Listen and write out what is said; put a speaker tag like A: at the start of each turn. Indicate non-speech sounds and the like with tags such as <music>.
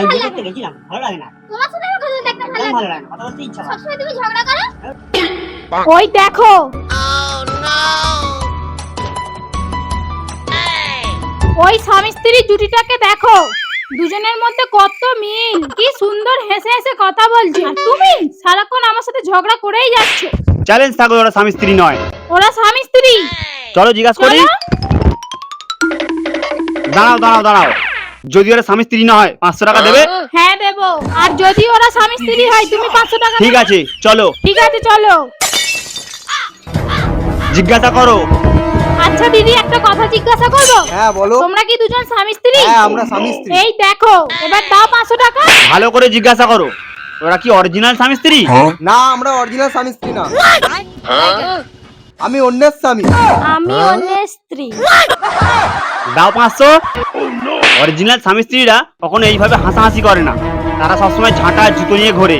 A: ভাই
B: ভালো লাগে
A: গেছিলাম ভালো লাগে না।
B: তোমার সাথে আমার কথা দেখতে ভালো লাগে
A: ভালো লাগে না কথা বলতে ইচ্ছা করে
B: সবসময় তুমি ঝগড়া করো? <coughs>
C: ওই দেখো। ওই স্বামী স্ত্রী জুটিটাকে দেখো। দুজনের মধ্যে কত মিল কি সুন্দর হেসে হেসে কথা বলছে। আর তুমি সারাক্ষণ আমার সাথে ঝগড়া করেই যাচ্ছ।
D: চ্যালেঞ্জ থাকবে ওরা স্বামী স্ত্রী নয়।
C: ওরা স্বামী স্ত্রী।
D: চলো জিজ্ঞাসা করি। দাঁড়াও দাঁড়াও দাঁড়াও। যদি ওরা স্বামী স্ত্রী না হয় পাঁচশো টাকা দেবে?
C: হ্যাঁ দেবো। আর যদি ওরা স্বামী স্ত্রী হয় তুমি পাঁচশো টাকা
D: ঠিক আছে চলো।
C: ঠিক আছে চলো।
D: জিজ্ঞাসা করো।
C: আচ্ছা দিদি একটা কথা জিজ্ঞাসা করব
E: হ্যাঁ বলো।
C: তোমরা কি দুজন স্বামী স্ত্রী?
E: হ্যাঁ আমরা স্বামী স্ত্রী।
C: এই দেখো এবার দাও পাঁচশো টাকা।
D: ভালো করে জিজ্ঞাসা করো। ওরা কি অরিজিনাল স্বামী স্ত্রী?
E: না আমরা অরিজিনাল স্বামী স্ত্রী না। আমি অন্যের স্বামী।
C: আমি অন্যের স্ত্রী।
D: দাও পাঁচশো। অরিজিনাল স্বামী স্ত্রীরা কখনো এইভাবে হাসাহাসি করে না। তারা সবসময় ঝাঁটা জুতো নিয়ে ঘোরে।